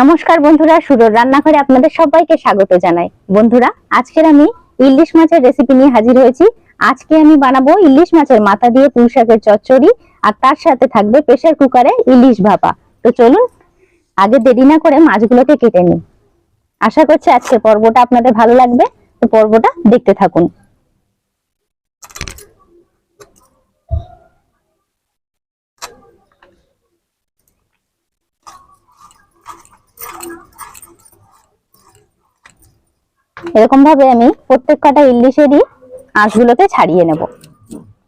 নমস্কার বন্ধুরা সুরর রান্নাঘরে আপনাদের সবাইকে স্বাগত জানাই। বন্ধুরা, আজকের আমি ইলিশ মাছের রেসিপি নিয়ে হাজির হয়েছি। আজকে আমি বানাবো ইলিশ মাছের মাথা দিয়ে পুঁই শাকের চচ্চড়ি, আর তার সাথে থাকবে প্রেসার কুকারে ইলিশ ভাপা। তো চলুন, আগে দেরি না করে মাছগুলোকে কেটে নিই। আশা করছি আজকে পর্বটা আপনাদের ভালো লাগবে, তো পর্বটা দেখতে থাকুন। এরকম ভাবে আমি প্রত্যেক কটা ইলিশেরই আঁশগুলোকে ছাড়িয়ে নেব।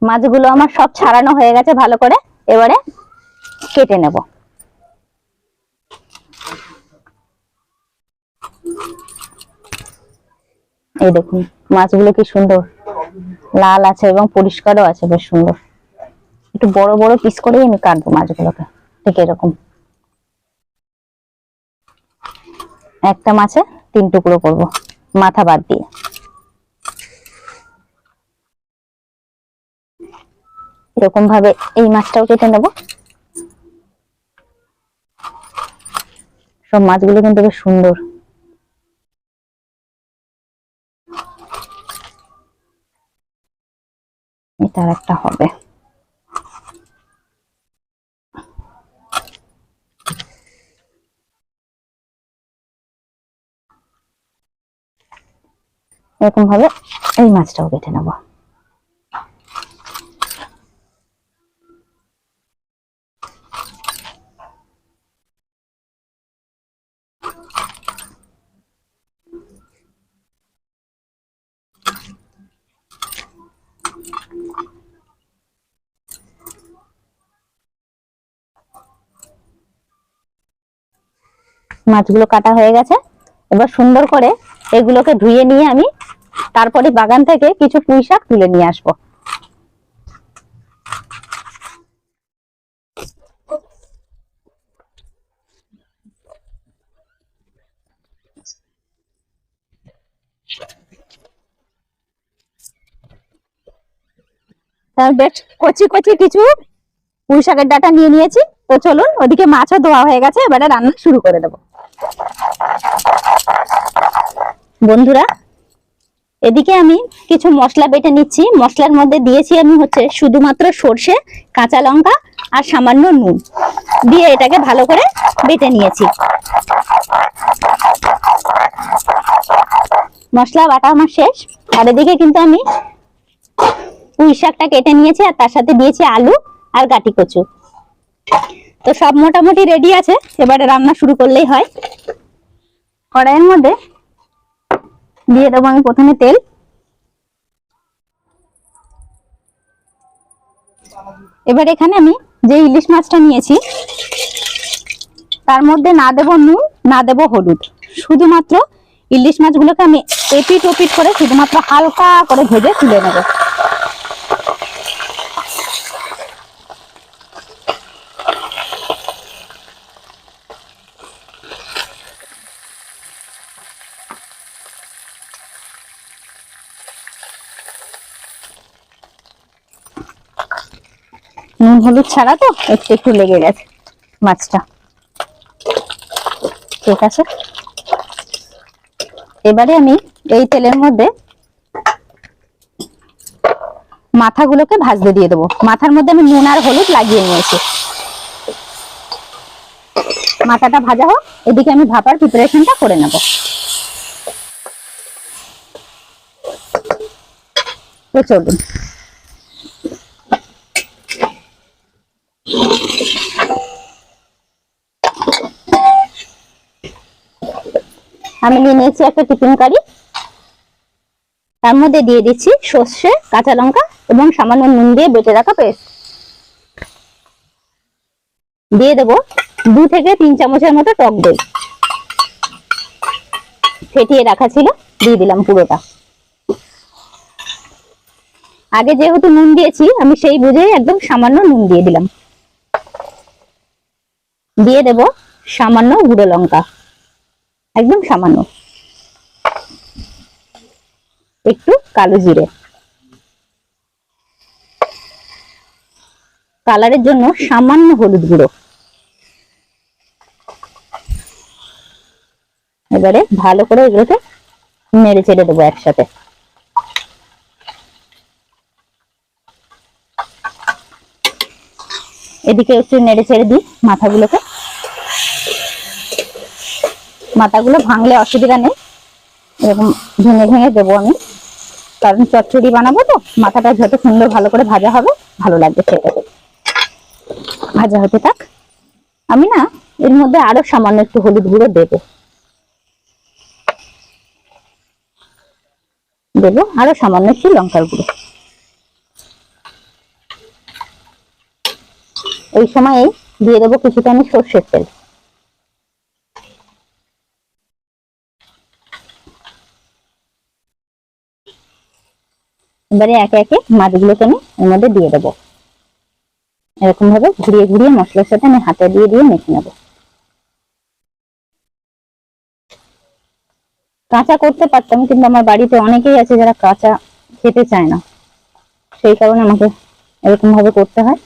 মাছগুলো আমার সব ছাড়ানো হয়ে গেছে ভালো করে, এবারে কেটে নেব। এই দেখুন, মাছগুলো কি সুন্দর। লাল আছে এবং পরিষ্কারও আছে, বেশ সুন্দর। একটু বড় বড় পিস করেই আমি কাটবো মাছগুলোকে, ঠিক এরকম। একটা মাছে তিন টুকরো করব। মাথা বাদ দিয়ে। এরকম ভাবে এই মাছটাও কেটে নেব। সব মাছগুলো কিন্তু বেশ সুন্দর। এটা একটা হবে। এরকম ভাবে এই মাছটাও কেটে নেব। মাছগুলো কাটা হয়ে গেছে। এবার সুন্দর করে এগুলোকে ধুয়ে নিয়ে আমি তারপরে বাগান থেকে কিছু পুঁই শাক তুলে নিয়ে আসব। বেশ কচি কচি কিছু পুঁই শাকের ডাটা নিয়ে নিয়েছি। তো চলুন, ওদিকে মাছও ধোয়া হয়ে গেছে, এবারে রান্না শুরু করে দেবো। বন্ধুরা, এদিকে আমি কিছু মশলা বেটে নিচ্ছি। মশলার মধ্যে দিয়েছি আমি হচ্ছে শুধুমাত্র সর্ষে, কাঁচা লঙ্কা আর সামান্য নুন দিয়ে এটাকে ভালো করে বেটে নিয়েছি। মশলা বাটা আমার শেষ। আর এদিকে কিন্তু আমি পুঁই শাকটা কেটে নিয়েছি আর তার সাথে দিয়েছি আলু আর গাটি কচু। তো সব মোটামুটি রেডি আছে। এবারে রান্না শুরু করলেই হয়। কড়াইয়ের মধ্যে দিয়ে দেবো আমি প্রথমে তেল। এবার এখানে আমি যে ইলিশ মাছটা নিয়েছি, তার মধ্যে না দেব নুন, না দেব হলুদ। শুধুমাত্র ইলিশ মাছগুলোকে আমি এপিট ওপিট করে শুধুমাত্র হালকা করে ভেজে তুলে নেব। নুন হলুদ ছাড়া তো একটু একটু লেগে গেছে মাছটা। ঠিক আছে? এবারে আমি এই তেলের মধ্যে মাথাগুলোকে ভাজতে দিয়ে দেবো। মাথার মধ্যে আমি নুন আর হলুদ লাগিয়ে নিয়েছি। মাথাটা ভাজা হোক, এদিকে আমি ভাপার প্রিপারেশনটা করে নেব। তো চলুন আমি নিয়ে নিয়েছি একটা টিফিন কারি। তার মধ্যে দিয়ে দিচ্ছি সর্ষে, কাঁচা লঙ্কা এবং সামান্য নুন দিয়ে বেটে রাখা পেস্ট। দিয়ে দেবো দু থেকে তিন চামচের মতো টক দই। ফেটিয়ে রাখা ছিল, দিয়ে দিলাম পুরোটা। আগে যেহেতু নুন দিয়েছি, আমি সেই বুঝেই একদম সামান্য নুন দিয়ে দিলাম। দিয়ে দেব সামান্য গুঁড়ো লঙ্কা। একদম সামান্য। একটু কালো জিরে। কালারের জন্য সামান্য হলুদ গুঁড়ো। এবারে ভালো করে এগুলোকে নেড়ে চেড়ে দেবো একসাথে। এদিকে একটু নেড়ে ছেড়ে দিই মাথাগুলোকে। মাথাগুলো ভাঙলে অসুবিধা নেই। এরকম ভেঙে ভেঙে দেবো আমি। কারণ চচ্চড়ি বানাবো তো, মাথাটা যত সুন্দর ভালো করে ভাজা হবে, ভালো লাগবে খেতে। ভাজা হতে থাক। আমি না, এর মধ্যে আরও সামান্য একটু হলুদ গুঁড়ো দেবো। দেবো আরও সামান্য একটু লঙ্কার গুঁড়ো। এই সময় দিয়ে দেবো কিছুটা আমি সর্ষের তেল। এবারে একে একে মাছগুলোকে আমি এর মধ্যে দিয়ে দেবো। এরকম ভাবে ঘুরিয়ে ঘুরিয়ে মশলার সাথে আমি হাতে দিয়ে দিয়ে মেখে নেব। কাঁচা করতে পারতাম, কিন্তু আমার বাড়িতে অনেকেই আছে যারা কাঁচা খেতে চায় না। সেই কারণে আমাকে এরকম ভাবে করতে হয়।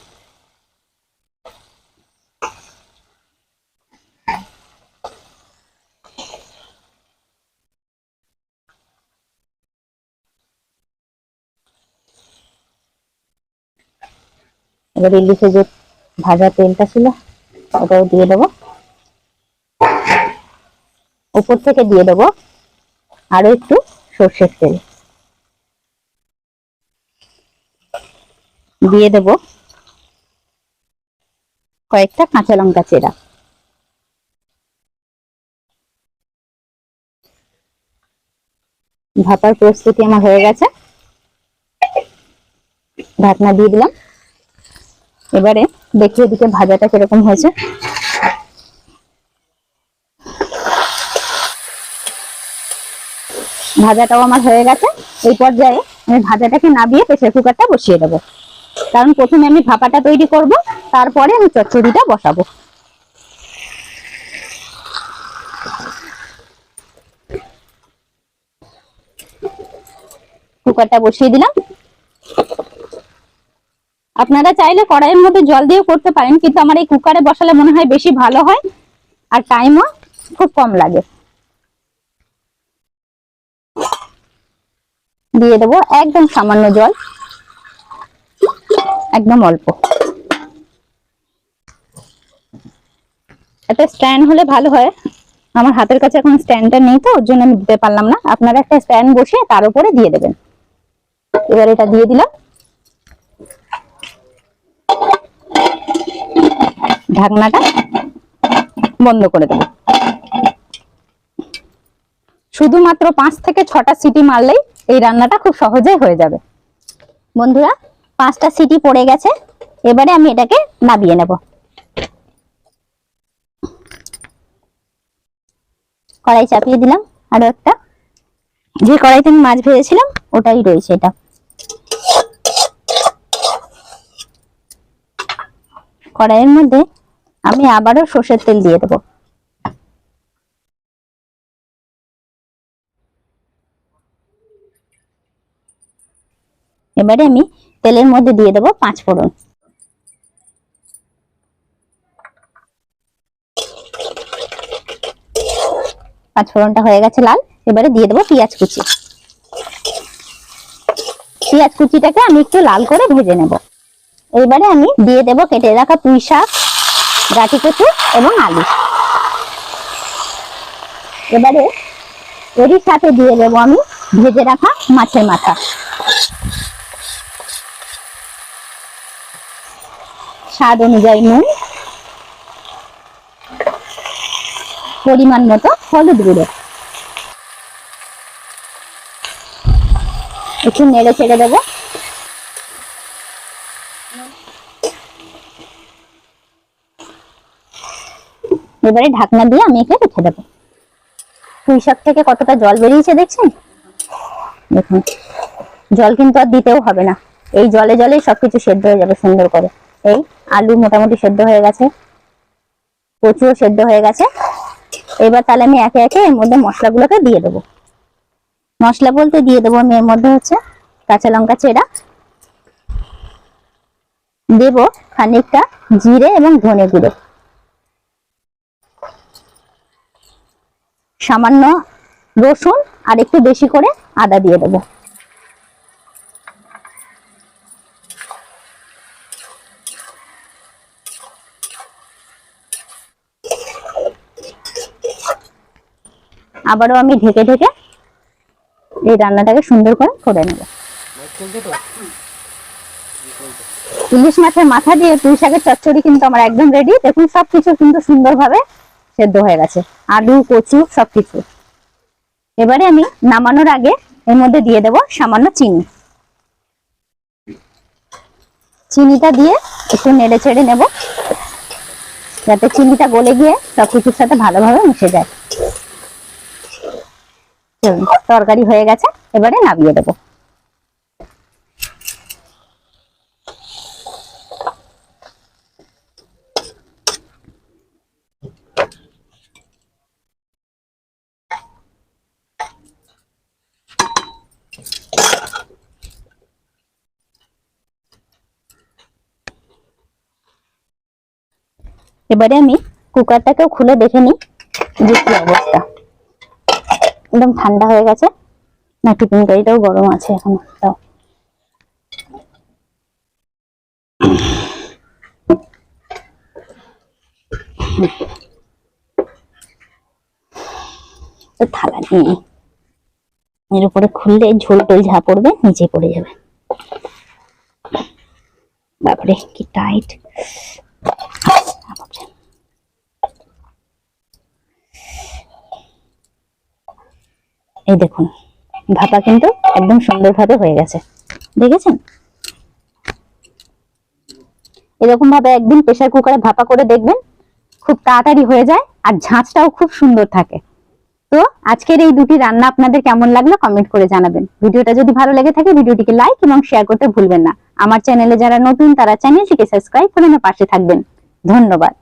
এবার ইলিশে যে ভাজা তেলটা ছিল, ওটাও দিয়ে দেবো। উপর থেকে দিয়ে দেবো আরও একটু সর্ষের তেল। দিয়ে দেবো কয়েকটা কাঁচা লঙ্কা চেরা। ভাপার প্রস্তুতি আমার হয়ে গেছে। ঢাকনা দিয়ে দিলাম। এবারে দেখি এদিকে ভাজাটা কীরকম হয়েছে। ভাজাটাও আমার হয়ে গেছে। এই পর্যায়ে আমি ভাজাটাকে নাবিয়ে প্রেসার কুকারটা বসিয়ে দেবো। কারণ প্রথমে আমি ভাপাটা তৈরি করব, তারপরে আমি চচ্চড়িটা বসাবো। কুকারটা বসিয়ে দিলাম। আপনারা চাইলে কড়াইয়ের মধ্যে জল দিয়েও করতে পারেন, কিন্তু আমার এই কুকারে বসালে মনে হয় বেশি ভালো হয় আর টাইমও খুব কম লাগে। দিয়ে দেবো একদম সামান্য জল, একদম অল্প। একটা স্ট্যান্ড হলে ভালো হয়। আমার হাতের কাছে এখন স্ট্যান্ডটা নেই তো, ওর জন্য আমি দিতে পারলাম না। আপনারা একটা স্ট্যান্ড বসিয়ে তার উপরে দিয়ে দেবেন। এবার এটা দিয়ে দিলাম। ঢাকনাটা বন্ধ করে দেবো। শুধুমাত্র পাঁচ থেকে ছটা সিটি মারলেই এই রান্নাটা খুব সহজেই হয়ে যাবে। বন্ধুরা, পাঁচটা সিটি পড়ে গেছে, এবারে আমি এটাকে নাবিয়ে নেব। কড়াই চাপিয়ে দিলাম, আরও একটা। যে কড়াইতে আমি মাছ ভেজেছিলাম, ওটাই রয়েছে এটা। কড়াইয়ের মধ্যে আমি আবারও সর্ষের তেল দিয়ে দেবো। এবারে আমি তেলের মধ্যে দিয়ে দেবো পাঁচ ফোড়ন। পাঁচ ফোড়নটা হয়ে গেছে লাল। এবারে দিয়ে দেবো পেঁয়াজ কুচি। পেঁয়াজ কুচিটাকে আমি একটু লাল করে ভেজে নেব। এইবারে আমি দিয়ে দেবো কেটে রাখা পুঁই শাক, গাঠি কচু এবং আলু। এবারে এরই সাথে দিয়ে দেবো আমি ভেজে রাখা মাছের মাথা। স্বাদ অনুযায়ী নুন, পরিমাণ মতো হলুদ গুঁড়ো। একটু নেড়ে ছেড়ে দেবো। এবারে ঢাকনা দিয়ে আমি একে রেখে দেবো। পুঁই শাক থেকে কতটা জল বেরিয়েছে দেখছেন? দেখুন, জল কিন্তু আর দিতেও হবে না। এই জলে জলে সবকিছু সেদ্ধ হয়ে যাবে সুন্দর করে। এই আলু মোটামুটি সেদ্ধ হয়ে গেছে, কচুও সেদ্ধ হয়ে গেছে। এবার তাহলে আমি একে একে এর মধ্যে মশলাগুলোকে দিয়ে দেবো। মশলা বলতে দিয়ে দেবো আমি এর মধ্যে হচ্ছে কাঁচা লঙ্কা চেরা। দেব খানিকটা জিরে এবং ধনে গুঁড়ো। সামান্য রসুন আর একটু বেশি করে আদা দিয়ে দেবো। আবারও আমি ঢেকে ঢেকে এই রান্নাটাকে সুন্দর করে করে নেব। ইলিশ মাছের মাথা দিয়ে পুঁই শাকের চচ্চড়ি কিন্তু আমার একদম রেডি দেখুন, সবকিছু কিন্তু সুন্দরভাবে সেদ্ধ হয়ে গেছে। আলু, কচু, সবকিছু। এবারে আমি নামানোর আগে এর মধ্যে দিয়ে দেব সামান্য চিনি। চিনিটা দিয়ে একটু নেড়ে চেড়ে নেব, যাতে চিনিটা গলে গিয়ে সবকিছুর সাথে ভালোভাবে মিশে যায়। তরকারি হয়ে গেছে, এবারে নামিয়ে দেবো। এবারে আমি কুকারটাকেও খুলে দেখে নিই যে কি অবস্থা। একদম ঠান্ডা হয়ে গেছে। না, টিফিন কারিটাও গরম আছে এখন। তাও থালা নিয়ে এর উপরে খুললে ঝোল টোল ঝা পড়বে নিচে পড়ে যাবে। বাবারে কি টাইট এই দেখুন, ভাপা কিন্তু একদম সুন্দরভাবে হয়ে গেছে। দেখেছেন? এরকম ভাবে একদিন প্রেসার কুকারে ভাপা করে দেখবেন, খুব তাড়াতাড়ি হয়ে যায় আর ঝাঁচটাও খুব সুন্দর থাকে। তো আজকের এই দুটি রান্না আপনাদের কেমন লাগল কমেন্ট করে জানাবেন। ভিডিওটা যদি ভালো লেগে থাকে, ভিডিওটিকে লাইক এবং শেয়ার করতে ভুলবেন না। আমার চ্যানেলে যারা নতুন, তারা চ্যানেলটিকে সাবস্ক্রাইব করে পাশে থাকবেন। ধন্যবাদ।